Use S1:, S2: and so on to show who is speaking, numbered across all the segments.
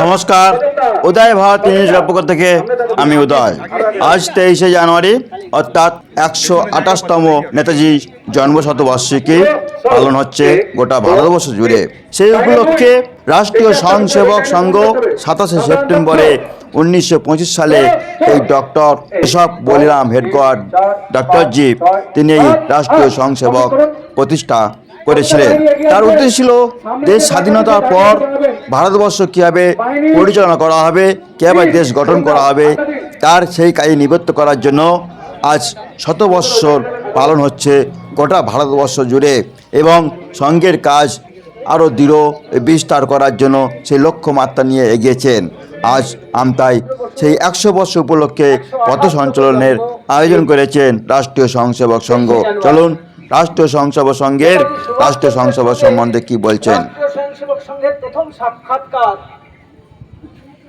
S1: নমস্কার। উদয় ভারত নিউজের পক্ষ থেকে আমি উদয়। আজ তেইশে জানুয়ারি, অর্থাৎ একশো আঠাশতম নেতাজি জন্মশতবার্ষিকী পালন হচ্ছে গোটা ভারতবর্ষ জুড়ে। সেই উপলক্ষে রাষ্ট্রীয় স্বয়ংসেবক সংঘ সাতাশে সেপ্টেম্বরে উনিশশো পঁচিশ সালে এই ডক্টর কেশব বলিরাম হেডকোয়ার্ড ডক্টর জি, তিনি এই রাষ্ট্রীয় স্বয়ংসেবক প্রতিষ্ঠা করেছিলেন। তার উদ্দেশ্য ছিল দেশ স্বাধীনতার পর ভারতবর্ষ কীভাবে পরিচালনা করা হবে, কীভাবে দেশ গঠন করা হবে, তার সেই কাজে নিবৃত্ত করার জন্য আজ শত বৎসর পালন হচ্ছে গোটা ভারতবর্ষ জুড়ে এবং সঙ্ঘের কাজ আরও দৃঢ় বিস্তার করার জন্য সেই লক্ষ্যমাত্রা নিয়ে এগিয়েছেন। আজ আমতাই সেই একশো বর্ষ উপলক্ষে পথ সঞ্চালনের আয়োজন করেছেন রাষ্ট্রীয় স্বয়ংসেবক সংঘ। চলুন রাষ্ট্রীয় স্বয়ংসেবক সংঘের রাষ্ট্রীয় স্বয়ংসেবক সম্বন্ধে কি বলছেন?
S2: রাষ্ট্রীয় স্বয়ংসেবক সংঘের প্রথম সাক্ষাৎকার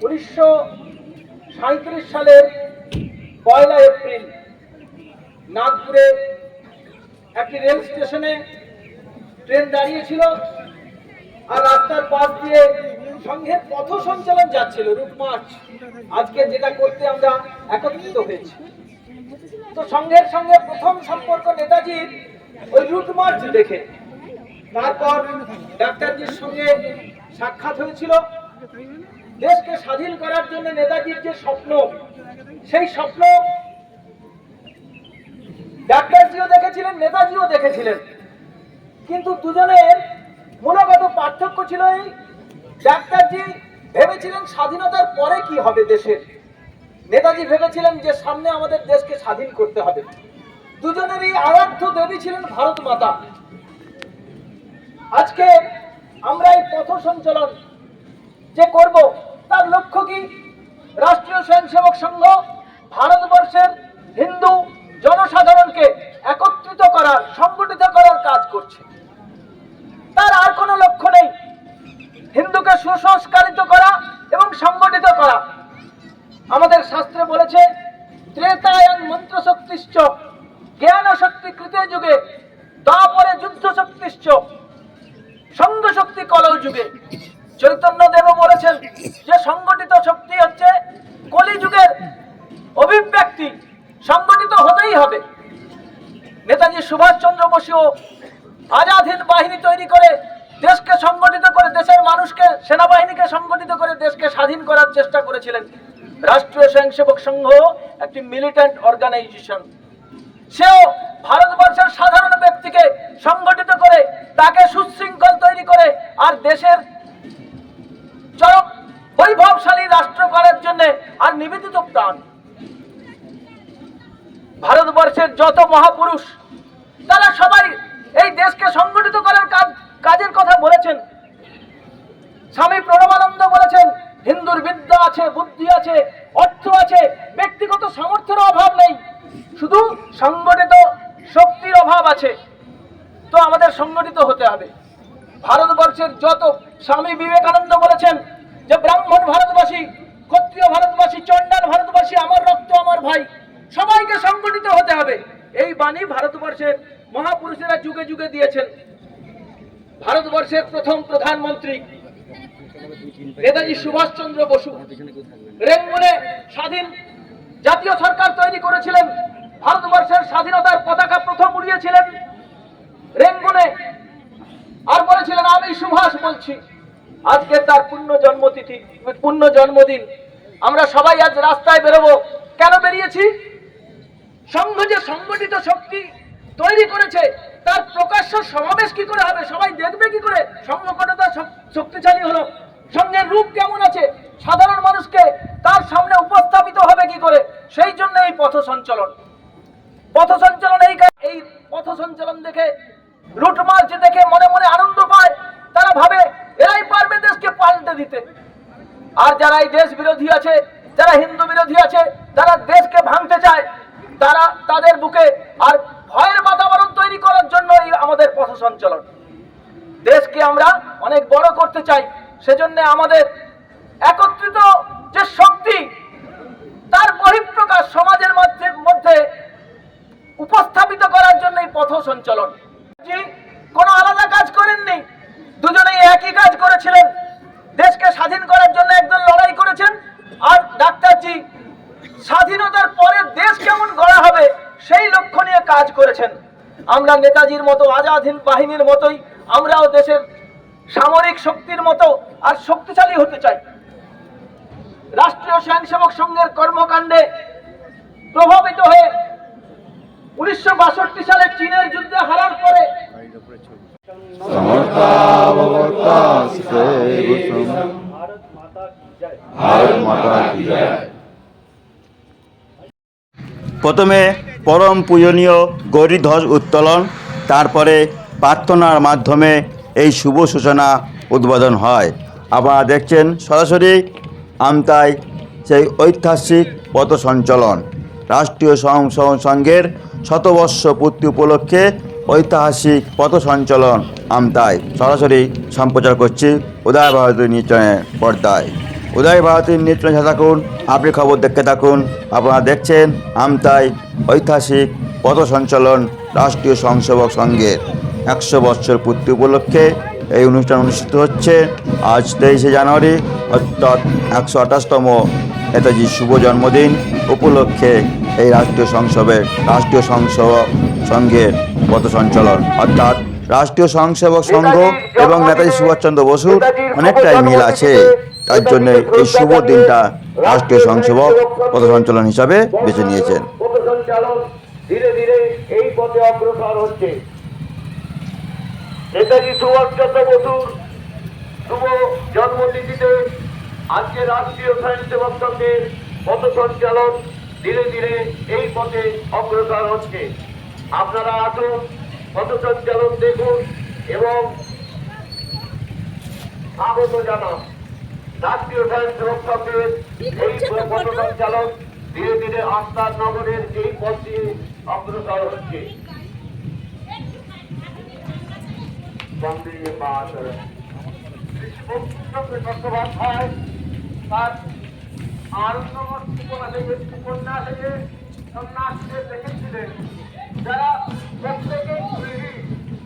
S2: উনিশশো সালের পয়লা এপ্রিল নাগপুরে একটি রেল স্টেশনে ট্রেন দাঁড়িয়েছিল আর রাস্তার পাশ দিয়ে সংঘের পথ সঞ্চালন যাচ্ছিল, রুট মার্চ। আজকে যেটা করতে আমরা একত্রিত হয়েছি। তো সংঘের সঙ্গে প্রথম সম্পর্ক নেতাজির ওই রুট মার্চ দেখে। তারপর ডাক্তারজির সঙ্গে সাক্ষাৎ হয়েছিল। দেশকে স্বাধীন করার জন্য নেতাজির যে স্বপ্ন, সেই স্বপ্ন ডাক্তারজিও দেখেছিলেন, নেতাজিও দেখেছিলেন। কিন্তু দুজনের মূলগত পার্থক্য ছিল এই, ডাক্তারজি ভেবেছিলেন স্বাধীনতার পরে কি হবে দেশের। নেতাজি ভেবেছিলেন যে সামনে আমাদের দেশকে স্বাধীন করতে হবে। দুজনেরই আরাধ্য দেবী ছিলেন ভারত মাতা। আজকে আমরা এই পথ সঞ্চালন যে করব, তার লক্ষ্য কি? রাষ্ট্রীয় স্বয়ংসেবক সংঘ ভারতবর্ষের হিন্দু জনসাধারণকে একত্রিত করার, সংগঠিত করার কাজ করছে। তার আর কোনো লক্ষ্য নেই। হিন্দুকে সুসংস্কারিত করা এবং সংগঠিত করা। আমাদের শাস্ত্রে বলেছে, ত্রেতায়ং মন্ত্র শক্তিশ্চ জ্ঞান শক্তি কৃতে যুগে, তারপরে যুদ্ধ শক্তিশ্চ সঙ্গ শক্তি কলৌ যুগে। চৈতন্য দেব বলেছেন যে সংগঠিত শক্তি হচ্ছে কলি যুগের অভিব্যক্তি। সংগঠিত হতেই হবে। নেতাজি সুভাষচন্দ্র বসুও আজাদ হিন্দ বাহিনী তৈরি করে দেশকে সংগঠিত করে, দেশের মানুষকে, সেনাবাহিনীকে সংগঠিত করে দেশকে স্বাধীন করার চেষ্টা করেছিলেন। রাষ্ট্রীয় স্বয়ংসেবক সংঘ, একটি মিলিটেন্ট অর্গানাইজেশন সেও ভারতবর্ষের সাধারণ ব্যক্তিকে সংগঠিত করে, তাকে সুশৃঙ্খল তৈরি করে আর দেশের চরম বৈভবশালী রাষ্ট্র করার জন্য আর নিবেদিত প্রাণ। ভারতবর্ষের যত মহাপুরুষ, তারা সবাই এই দেশকে সংগঠিত করার কাজ, কাজের কথা বলেছেন। স্বামী প্রণবানন্দ বলেছেন, হিন্দুর বিদ্যা আছে, বুদ্ধি আছে, অর্থ আছে, ব্যক্তিগত সামর্থ্যের অভাব নেই। শুধু সংগঠিত শক্তির অভাব আছে, তো আমাদের সংগঠিত হতে হবে। ভারতবর্ষের যত স্বামী বিবেকানন্দ বলেছেন যে, ব্রাহ্মণ ভারতবাসী, ক্ষত্রিয় ভারতবাসী, চণ্ডাল ভারতবাসী, আমার রক্ত, আমার ভাই, সবাইকে সংগঠিত হতে হবে। এই বাণী ভারতবর্ষের মহাপুরুষেরা যুগে যুগে দিয়েছেন। ভারতবর্ষের প্রথম প্রধানমন্ত্রী নেতাজি সুভাষচন্দ্র বসু। রেঙ্গুনে স্বাধীন জাতীয় সরকার তৈরি করেছিলেন। ভারতবর্ষের স্বাধীনতার পতাকা প্রথম উড়িয়েছিলেন রেঙ্গুনে। আর বলেছিলেন, আমি সুভাষ বলছি। আজকে তার পূর্ণ জন্মতিথি পূর্ণ জন্মদিন আমরা সবাই আজ রাস্তায় বেরোবো। কেন বেরিয়েছি? সংঘ যে সংগঠিত শক্তি তৈরি করেছে, তার প্রকাশ্য সমাবেশ কি করে হবে? সবাই দেখবে কি করে? সংগঠনতা শক্তিশালী হলো। সংঘের রূপ কেমন আছে? সাধারণ মানুষকে তার সামনে উপস্থাপিত হবে কি করে? সেই জন্য এই পথ সঞ্চালন পথ সঞ্চালন এই এই পথ সঞ্চালন দেখে, রুট মার্চ দেখে মনে মনে আনন্দ পায়। তারা ভাবে, এরাই পারবে দেশকে পাল্টে দিতে। আর যারা এই দেশ বিরোধী আছে, যারা হিন্দু বিরোধী আছে, যারা দেশকে ভাঙতে চায়, তারা তাদের বুকে আর ভয়ের বাতাবরণ তৈরি করার জন্য এই আমাদের পথ সঞ্চালন দেশকে আমরা অনেক বড় করতে চাই, সেজন্য আমাদের একত্রিত যে শক্তি তার বহিঃপ্রকাশ সমাজের মধ্যে মধ্যে উপস্থাপিত করার জন্য এই পথ সঞ্চালন জি কোনো আলাদা কাজ করেননি দুজনেই একই কাজ করেছিলেন দেশকে স্বাধীন করার জন্য একজন লড়াই করেছেন আর ডাক্তারজি স্বাধীনতার পরে দেশ কেমন গড়া হবে সেই লক্ষ্য নিয়ে কাজ করেছেন আমরা নেতাজির মতো আজাদ হিন্দ বাহিনীর মতোই আমরাও দেশের সামরিক শক্তির মতো আর শক্তিশালী হতে চাই। রাষ্ট্রীয় স্বয়ংসেবক সংঘের কর্মকাণ্ডে প্রভাবিত হয়ে উনিশশো বাষট্টি সালে চীনের যুদ্ধে হারার পরে
S1: প্রথমে পরম পূজনীয় গৌরীধ্বজ উত্তোলন। তারপরে প্রার্থনার মাধ্যমে এই শুভ সূচনা উদ্বোধন হয়। আবার দেখছেন সরাসরি আমতায় সেই ঐতিহাসিক পথ সঞ্চলন। রাষ্ট্রীয় স্বয়ংসেবক সংঘের শতবর্ষ পূর্তি উপলক্ষে ঐতিহাসিক পথ সঞ্চলন আমতায় সরাসরি সম্প্রচার করছি উদয় ভারতীয় নির্বাচনের পর্দায়। উদয় ভারতীর সাথে থাকুন। আপনি খবর দেখতে থাকুন। আপনারা দেখছেন আমতাই ঐতিহাসিক পথ সঞ্চালন রাষ্ট্রীয় স্বয়ংসেবক সংঘের একশো বৎসর পূর্তি উপলক্ষে এই অনুষ্ঠান অনুষ্ঠিত হচ্ছে। আজ তেইশে জানুয়ারি অর্থাৎ একশো আঠাশতম নেতাজির শুভ জন্মদিন উপলক্ষে এই রাষ্ট্রীয় সংসবের রাষ্ট্রীয় স্বয়ংসেবক সংঘের পথ সঞ্চালন অর্থাৎ রাষ্ট্রীয় স্বয়ংসেবক সংঘ এবং নেতাজি সুভাষচন্দ্র বসুর অনেকটাই মিল আছে। তার জন্য এই শুভ দিনটা রাষ্ট্রীয় স্বয়ংসেবক পথ সঞ্চালন হিসাবে বেছে নিয়েছেন।
S3: ধীরে ধীরে এই পথে অগ্রসর হচ্ছে। নেতাজি সুভাষচন্দ্র বসুর শুভ জন্মতিথিতে আজকে রাষ্ট্রীয় স্বয়ংসেবক সংঘের পথ সঞ্চালন ধীরে ধীরে এই পথে অগ্রসর হচ্ছে। আপনারা আসুন পথ সঞ্চালন দেখুন এবং স্বাগত জানান। রাষ্ট্রীয় স্বয়ংসেবক সংঘের এই পথ সঞ্চালন ধীরে ধীরে আস্থার নগরের এই পথ অগ্রসর হচ্ছে। বন্দে মাতরম। বঙ্কিমচন্দ্র চট্টোপাধ্যায় তার আনন্দমঠ উপন্যাসে উপন্যাসে সন্ন্যাসীদের দেখেছিলেন। যারা প্রত্যেকে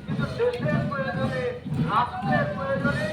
S3: কিন্তু দেশের প্রয়োজনে রাষ্ট্রের প্রয়োজনে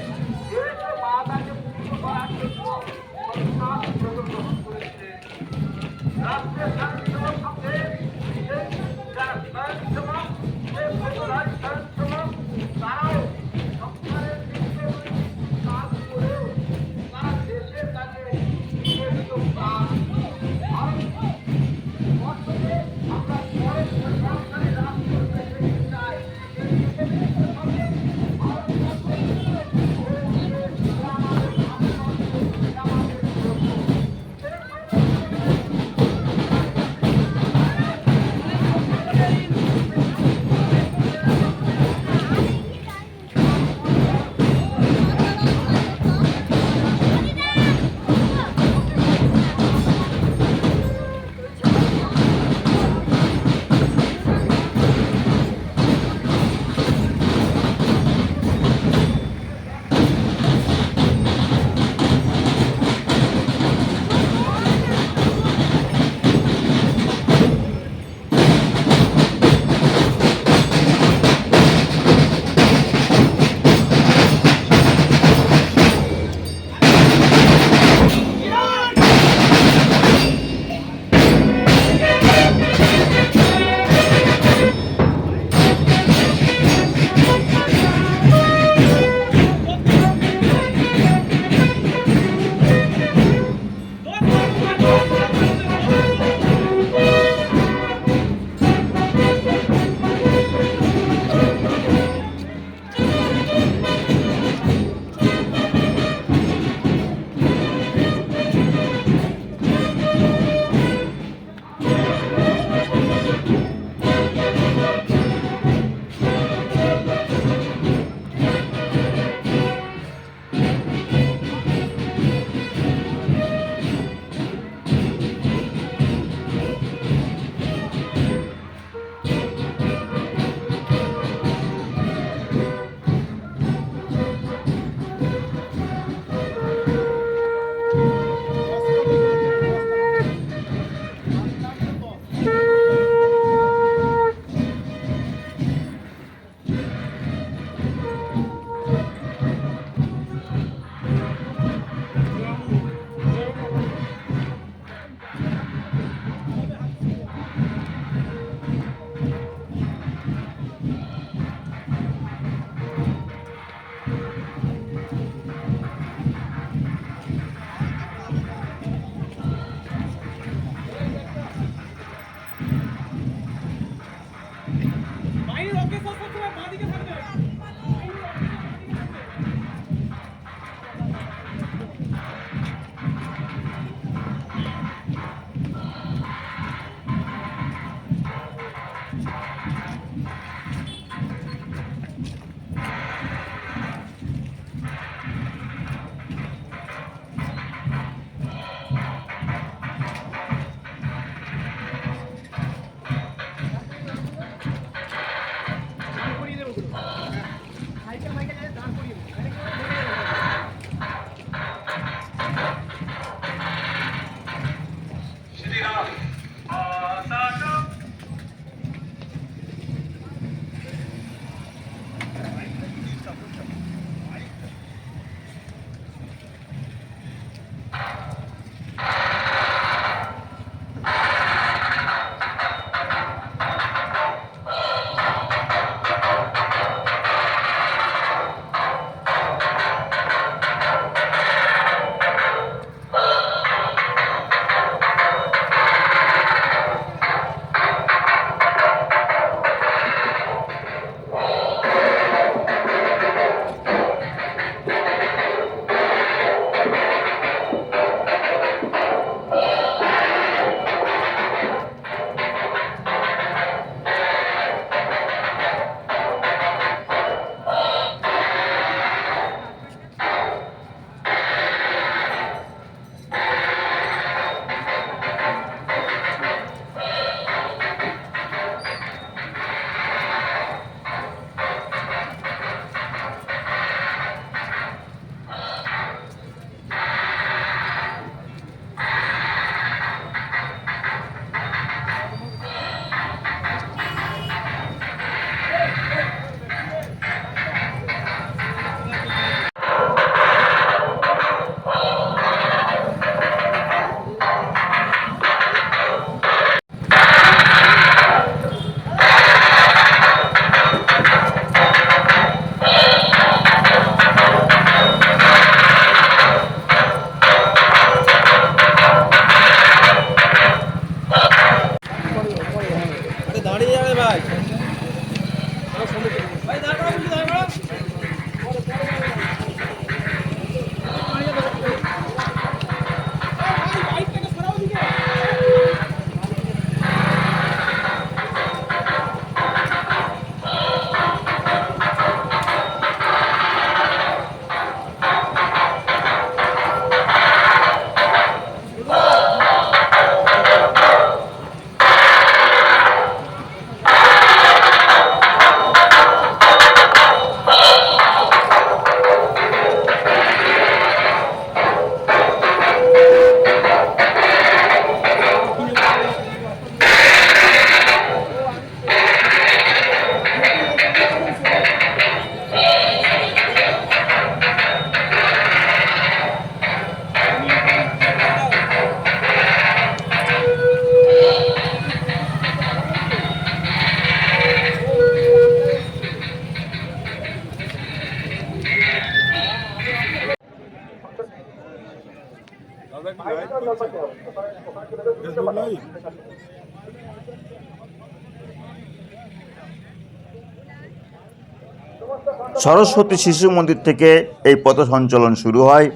S1: সরস্বতী শিশু মন্দির থেকে এই পথ সঞ্চলন শুরু হয়।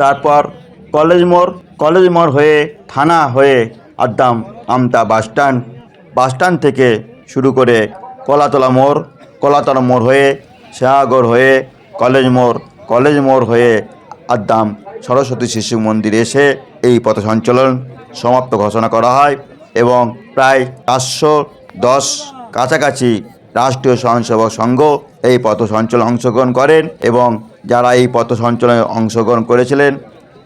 S1: তারপর কলেজ মোড় কলেজ মোড় হয়ে থানা হয়ে আদ্দাম আমতা বাসস্ট্যান্ড বাসস্ট্যান্ড থেকে শুরু করে কলাতলা মোড় কলাতলা মোড় হয়ে শাহগড় হয়ে কলেজ মোড় কলেজ মোড় হয়ে আদ্দাম সরস্বতী শিশু মন্দির এসে এই পথ সঞ্চলন সমাপ্ত ঘোষণা করা হয় এবং প্রায় পাঁচশো দশ কাছাকাছি রাষ্ট্রীয় স্বয়ংসেবক সংঘ এই পথ সঞ্চালনে অংশগ্রহণ করেন এবং যারা এই পথ সঞ্চালনে অংশগ্রহণ করেছিলেন,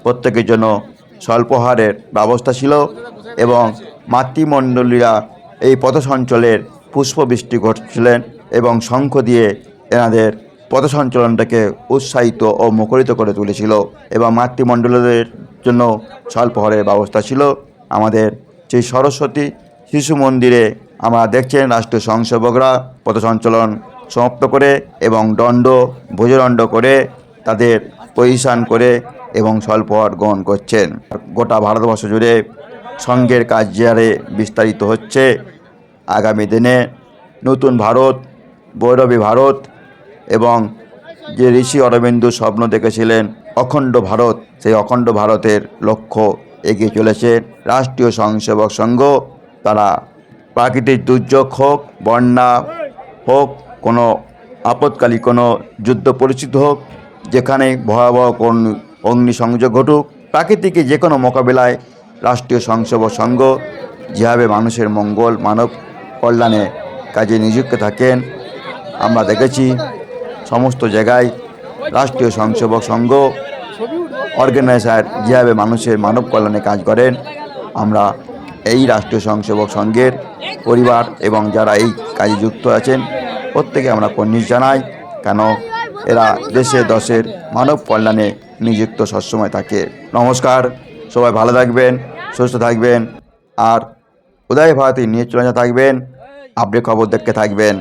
S1: প্রত্যেকের জন্য স্বল্পহারের ব্যবস্থা ছিল এবং মাতৃমণ্ডলীরা এই পথ সঞ্চলের পুষ্পবৃষ্টি ঘটছিলেন এবং শঙ্খ দিয়ে এনাদের পথ সঞ্চালনটাকে উৎসাহিত ও মুখরিত করে তুলেছিল এবং মাতৃমণ্ডলীদের জন্য স্বল্পহারের ব্যবস্থা ছিল। আমাদের সেই সরস্বতী শিশু মন্দিরে আমরা দেখছেন রাষ্ট্রীয় স্বয়ংসেবকরা পথ সঞ্চালন সমাপ্ত করে এবং দণ্ড, ভোজদণ্ড করে তাদের পজিশন করে এবং স্বল্পহার গ্রহণ করছেন। গোটা ভারতবর্ষ জুড়ে সঙ্ঘের কাজ বিস্তারিত হচ্ছে। আগামী দিনে নতুন ভারত, বৈরবী ভারত এবং যে ঋষি অরবিন্দু স্বপ্ন দেখেছিলেন, অখণ্ড ভারত, সেই অখণ্ড ভারতের লক্ষ্য এগিয়ে চলেছে। রাষ্ট্রীয় স্বয়ংসেবক সংঘ, তারা প্রাকৃতিক দুর্যোগ হোক, বন্যা হোক, কোনো আপৎকালীন কোনো যুদ্ধ পরিচিত হোক, যেখানে ভয়াবহ কোন অগ্নিসংযোগ ঘটুক, প্রাকৃতিকে যে কোনো মোকাবিলায় রাষ্ট্রীয় স্বয়ংসেবক সংঘ যেভাবে মানুষের মঙ্গল, মানব কল্যাণে কাজে নিযুক্ত থাকেন, আমরা দেখেছি সমস্ত জায়গায় রাষ্ট্রীয় স্বয়ংসেবক সংঘ অর্গানাইজার যেভাবে মানুষের মানব কল্যাণে কাজ করেন, আমরা এই রাষ্ট্রীয় স্বয়ংসেবক সংঘের পরিবার এবং যারা এই কাজে যুক্ত আছেন, প্রত্যেকে আমরা কর্নিশ জানাই কেন এরা দেশে দশের মানব কল্যাণে নিযুক্ত সবসময় থাকে। নমস্কার, সবাই ভালো থাকবেন, সুস্থ থাকবেন, আর উদয় ভারতী নিয়ে চলে থাকবেন, আপডেট খবর দেখতে থাকবেন।